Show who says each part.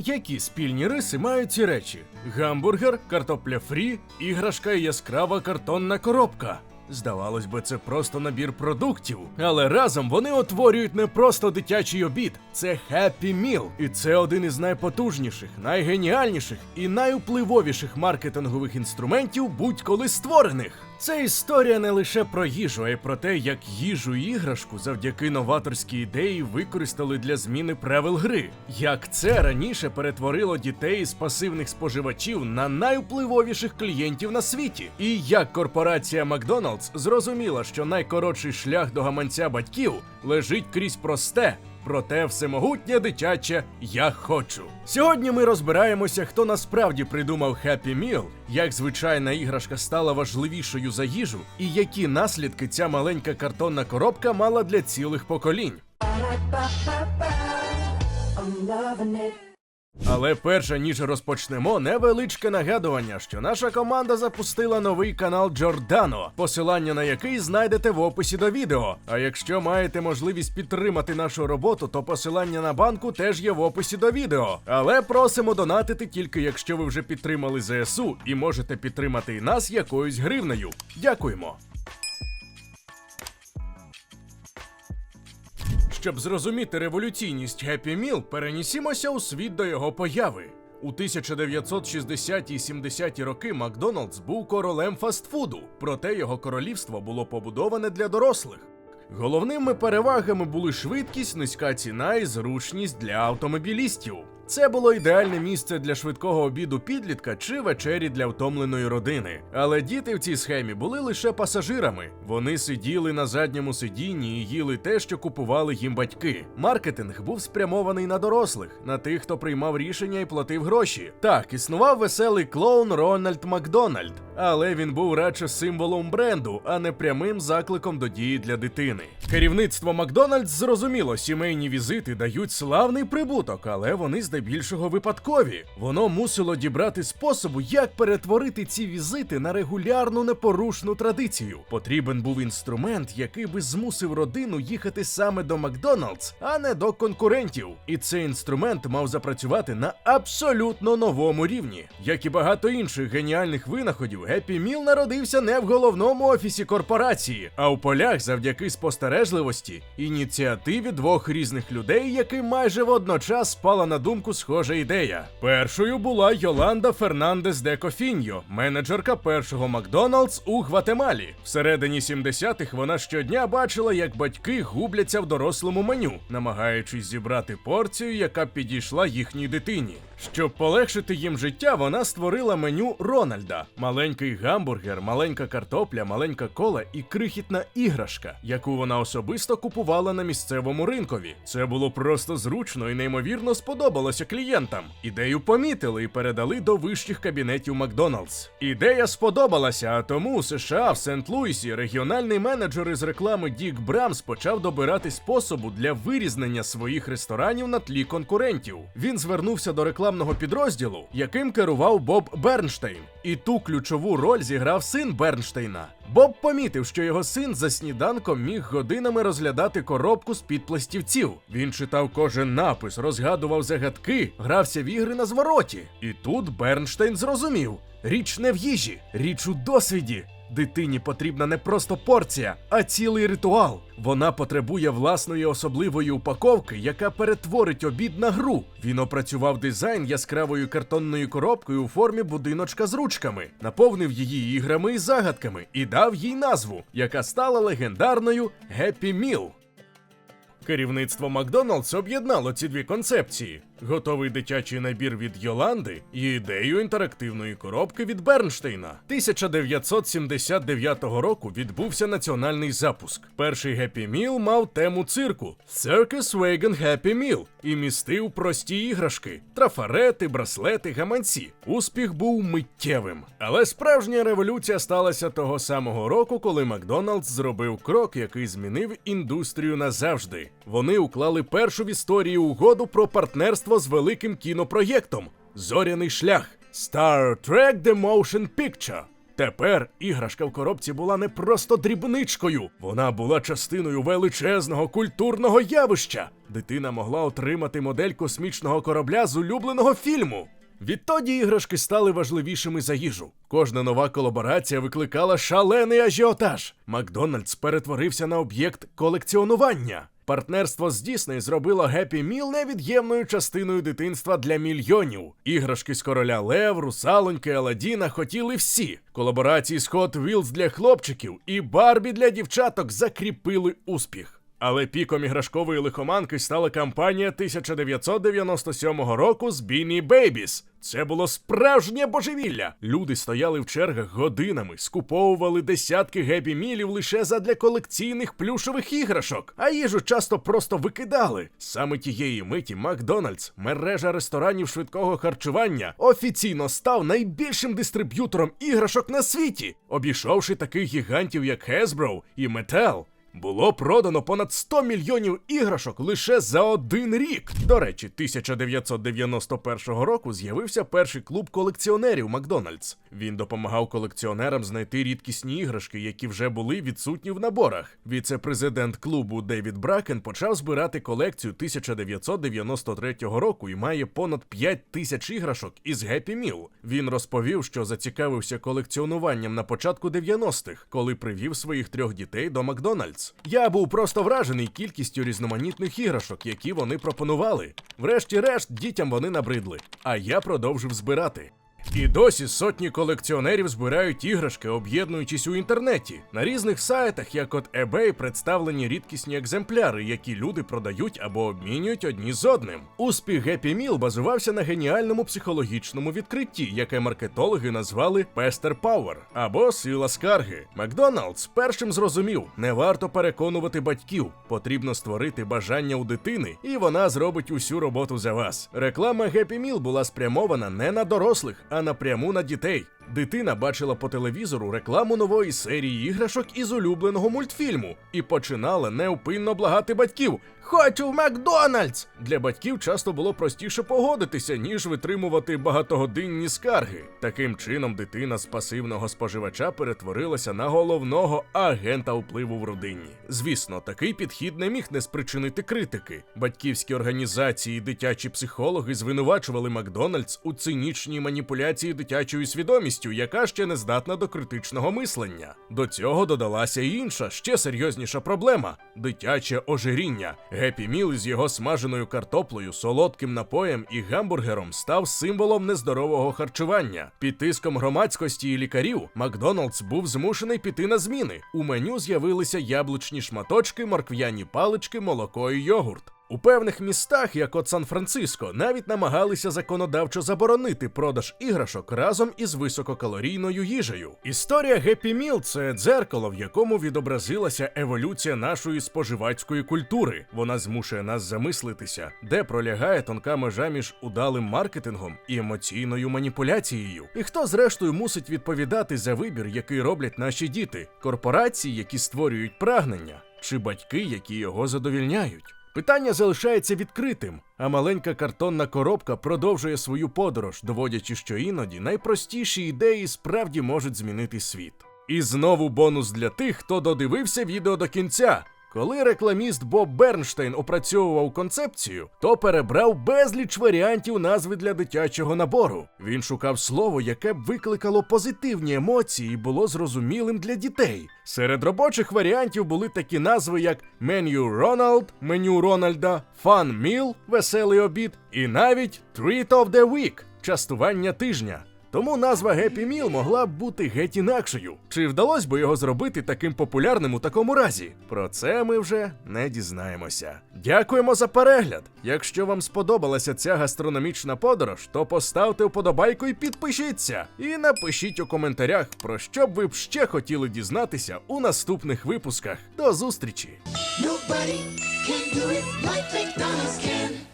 Speaker 1: Які спільні риси мають ці речі? Гамбургер, картопля фрі, іграшка і яскрава картонна коробка. Здавалось би, це просто набір продуктів, але разом вони утворюють не просто дитячий обід, це Happy Meal. І це один із найпотужніших, найгеніальніших і найвпливовіших маркетингових інструментів будь-коли створених. Це історія не лише про їжу, а й про те, як їжу і іграшку завдяки новаторській ідеї використали для зміни правил гри. Як це раніше перетворило дітей із пасивних споживачів на найвпливовіших клієнтів на світі. І як корпорація Макдоналдс зрозуміла, що найкоротший шлях до гаманця батьків лежить крізь просте. Проте всемогутнє дитяче я хочу. Сьогодні ми розбираємося, хто насправді придумав Happy Meal, як звичайна іграшка стала важливішою за їжу, і які наслідки ця маленька картонна коробка мала для цілих поколінь.
Speaker 2: I'm loving it.
Speaker 1: Але перше ніж розпочнемо, невеличке нагадування, що наша команда запустила новий канал Джордано, посилання на який знайдете в описі до відео. А якщо маєте можливість підтримати нашу роботу, то посилання на банку теж є в описі до відео. Але просимо донатити тільки якщо ви вже підтримали ЗСУ і можете підтримати нас якоюсь гривнею. Дякуємо. Щоб зрозуміти революційність Happy Meal, перенісімося у світ до його появи. У 1960-ті і 70-ті роки Макдоналдс був королем фастфуду, проте його королівство було побудоване для дорослих. Головними перевагами були швидкість, низька ціна і зручність для автомобілістів. Це було ідеальне місце для швидкого обіду підлітка чи вечері для втомленої родини. Але діти в цій схемі були лише пасажирами. Вони сиділи на задньому сидінні і їли те, що купували їм батьки. Маркетинг був спрямований на дорослих, на тих, хто приймав рішення і платив гроші. Так, існував веселий клоун Рональд Макдональд, але він був радше символом бренду, а не прямим закликом до дії для дитини. Керівництво Макдональдс зрозуміло, сімейні візити дають славний прибуток, але вони здебільшого випадкові. Воно мусило дібрати способу, як перетворити ці візити на регулярну непорушну традицію. Потрібен був інструмент, який би змусив родину їхати саме до Макдоналдс, а не до конкурентів. І цей інструмент мав запрацювати на абсолютно новому рівні. Як і багато інших геніальних винаходів, Happy Meal народився не в головному офісі корпорації, а у полях завдяки спостережливості, ініціативі двох різних людей, яким майже водночас спала на думку схожа ідея. Першою була Йоланда Фернандес де Кофіньо, менеджерка першого Макдоналдс у Гватемалі. Всередині 70-х вона щодня бачила, як батьки губляться в дорослому меню, намагаючись зібрати порцію, яка підійшла їхній дитині. Щоб полегшити їм життя, вона створила меню Рональда: маленький гамбургер, маленька картопля, маленька кола і крихітна іграшка, яку вона особисто купувала на місцевому ринкові. Це було просто зручно і неймовірно сподобалося клієнтам. Ідею помітили і передали до вищих кабінетів Макдоналдс. Ідея сподобалася, а тому у США в Сент-Луісі регіональний менеджер із реклами Дік Брамс почав добирати способу для вирізнення своїх ресторанів на тлі конкурентів. Він звернувся до рекламного підрозділу, яким керував Боб Бернштейн. І ту ключову роль зіграв син Бернштейна. Боб помітив, що його син за сніданком міг годинами розглядати коробку з під пластівців. Він читав кожен напис, розгадував загадки, грався в ігри на звороті. І тут Бернштейн зрозумів: річ не в їжі, річ у досвіді. Дитині потрібна не просто порція, а цілий ритуал. Вона потребує власної особливої упаковки, яка перетворить обід на гру. Він опрацював дизайн яскравою картонною коробкою у формі будиночка з ручками, наповнив її іграми і загадками і дав їй назву, яка стала легендарною Happy Meal. Керівництво Макдоналдс об'єднало ці дві концепції: готовий дитячий набір від Йоланди і ідею інтерактивної коробки від Бернштейна. 1979 року відбувся національний запуск. Перший Happy Meal мав тему цирку Circus Wagon Happy Meal і містив прості іграшки, трафарети, браслети, гаманці. Успіх був миттєвим. Але справжня революція сталася того самого року, коли Макдоналдс зробив крок, який змінив індустрію назавжди. Вони уклали першу в історії угоду про партнерство з великим кінопроєктом Зоряний шлях Star Trek The Motion Picture. Тепер іграшка в коробці була не просто дрібничкою, вона була частиною величезного культурного явища. Дитина могла отримати модель космічного корабля з улюбленого фільму. Відтоді іграшки стали важливішими за їжу. Кожна нова колаборація викликала шалений ажіотаж. Макдональдс перетворився на об'єкт колекціонування. Партнерство з Дісней зробило Геппі Міл невід'ємною частиною дитинства для мільйонів. Іграшки з короля Лев, Русалоньки, Аладдіна хотіли всі. Колаборації з Hot Wheels для хлопчиків і Барбі для дівчаток закріпили успіх. Але піком іграшкової лихоманки стала кампанія 1997 року з Beanie Babies. Це було справжнє божевілля. Люди стояли в чергах годинами, скуповували десятки гепі мілів лише задля колекційних плюшових іграшок, а їжу часто просто викидали. Саме тієї миті Макдональдс, мережа ресторанів швидкого харчування, офіційно став найбільшим дистриб'ютором іграшок на світі, обійшовши таких гігантів, як Hasbro і Mattel. Було продано понад 100 мільйонів іграшок лише за один рік. До речі, 1991 року з'явився перший клуб колекціонерів Макдональдс. Він допомагав колекціонерам знайти рідкісні іграшки, які вже були відсутні в наборах. Віце-президент клубу Девід Бракен почав збирати колекцію 1993 року і має понад 5 тисяч іграшок із Happy Meal. Він розповів, що зацікавився колекціонуванням на початку 90-х, коли привів своїх трьох дітей до Макдональдс. Я був просто вражений кількістю різноманітних іграшок, які вони пропонували. Врешті-решт, дітям вони набридли, а я продовжив збирати. І досі сотні колекціонерів збирають іграшки, об'єднуючись у інтернеті. На різних сайтах, як от eBay, представлені рідкісні екземпляри, які люди продають або обмінюють одні з одним. Успіх Happy Meal базувався на геніальному психологічному відкритті, яке маркетологи назвали Pester Power або Сила скарги. Макдоналдс першим зрозумів, не варто переконувати батьків, потрібно створити бажання у дитини, і вона зробить усю роботу за вас. Реклама Happy Meal була спрямована не на дорослих, а напряму на дітей. Дитина бачила по телевізору рекламу нової серії іграшок із улюбленого мультфільму і починала неупинно благати батьків. Хочу в Макдональдс! Для батьків часто було простіше погодитися, ніж витримувати багатогодинні скарги. Таким чином, дитина з пасивного споживача перетворилася на головного агента впливу в родині. Звісно, такий підхід не міг не спричинити критики. Батьківські організації дитячі психологи звинувачували Макдональдс у цинічній маніпуляції дитячою свідомістю, яка ще не здатна до критичного мислення. До цього додалася й інша, ще серйозніша проблема дитяче ожиріння. Гепі Міл із його смаженою картоплею, солодким напоєм і гамбургером став символом нездорового харчування. Під тиском громадськості і лікарів Макдоналдс був змушений піти на зміни. У меню з'явилися яблучні шматочки, моркв'яні палички, молоко і йогурт. У певних містах, як от Сан-Франциско, навіть намагалися законодавчо заборонити продаж іграшок разом із висококалорійною їжею. Історія Happy Meal – це дзеркало, в якому відобразилася еволюція нашої споживацької культури. Вона змушує нас замислитися, де пролягає тонка межа між удалим маркетингом і емоційною маніпуляцією. І хто, зрештою, мусить відповідати за вибір, який роблять наші діти, корпорації, які створюють прагнення, чи батьки, які його задовільняють. Питання залишається відкритим, а маленька картонна коробка продовжує свою подорож, доводячи, що іноді найпростіші ідеї справді можуть змінити світ. І знову бонус для тих, хто додивився відео до кінця. Коли рекламіст Боб Бернштейн опрацьовував концепцію, то перебрав безліч варіантів назви для дитячого набору. Він шукав слово, яке б викликало позитивні емоції і було зрозумілим для дітей. Серед робочих варіантів були такі назви, як меню Рональд, меню Рональда, Fun Meal, веселий обід, і навіть Treat of the Week частування тижня. Тому назва Happy Meal могла б бути геть інакшою. Чи вдалося б його зробити таким популярним у такому разі? Про це ми вже не дізнаємося. Дякуємо за перегляд! Якщо вам сподобалася ця гастрономічна подорож, то поставте вподобайку і підпишіться. І напишіть у коментарях, про що б ви б ще хотіли дізнатися у наступних випусках. До зустрічі!
Speaker 3: Nobody can do it like McDonald's can.